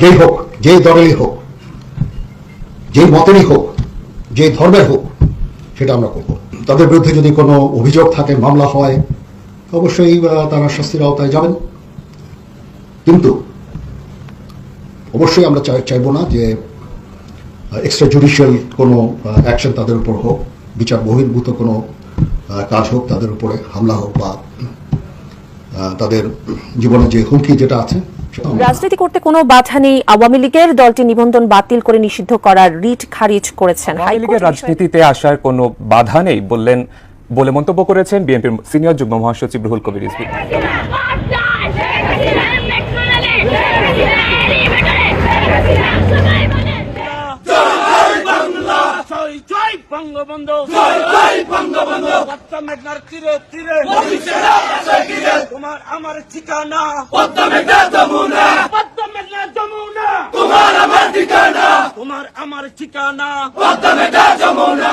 যেই হোক, যেই দলেরই হোক, যেই মতেরই হোক, যেই ধর্মের হোক, সেটা আমরা করব। তাদের বিরুদ্ধে যদি কোনো অভিযোগ থাকে, মামলা হয়, অবশ্যই তারা শাস্তির আওতায় যাবেন। কিন্তু অবশ্যই আমরা চাই, চাইব না যে এক্সট্রা জুডিশিয়াল কোনো অ্যাকশন তাদের উপর হোক, বিচার বহির্ভূত কোনো কাজ হোক তাদের উপরে, হামলা হোক বা তাদের জীবনে যে হুমকি যেটা আছে রাজনীতি করতে কোনো বাধা নেই। আওয়ামী লীগের দলটি নিবন্ধন বাতিল করে নিষিদ্ধ করার রিট খারিজ করেছেন আওয়ামী লীগের রাজনীতিতে আসার কোনো বাধা নেই বললেন বলে মন্তব্য করেছেন বিএনপির সিনিয়র যুগ্ম মহাসচিব রুহুল কবির রিজভী জয় জয় বঙ্গবন্ধু। জয় জয় বঙ্গবন্ধু পদ্মা মেঘনার তীরে তীরে তোমার আমার ঠিকানা। পদ্মা মেঘনা যমুনা।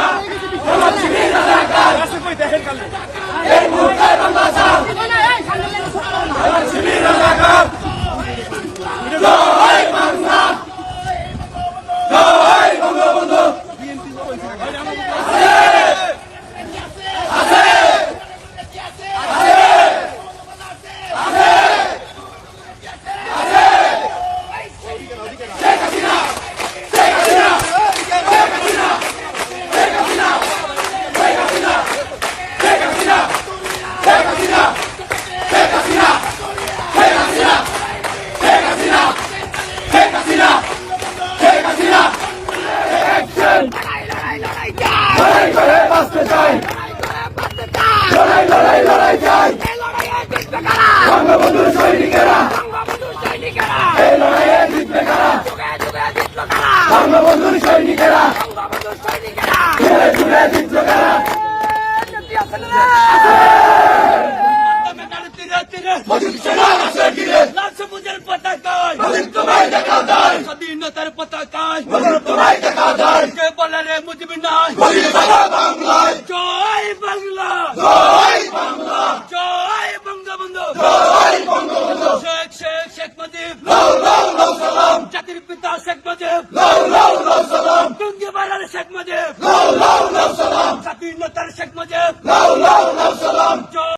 পদ্মা মেঘনা যমুনা তোমার আমার ঠিকানা তোমার আমার ঠিকানা পদ্মা মেঘনা যমুনা পদ্মা মেঘনার তীরে তীরে লাল সবুজের পতাকায়। স্বাধীনতার পতাকায়। কে বলে রে বাংলায়। বাংলায়। জয় বাংলা। জয় বাংলা। জয় বঙ্গবন্ধু। জয় বঙ্গবন্ধু। শেখ শেখ শেখ মুজিব। লাউ লাউ লাউ সালাম।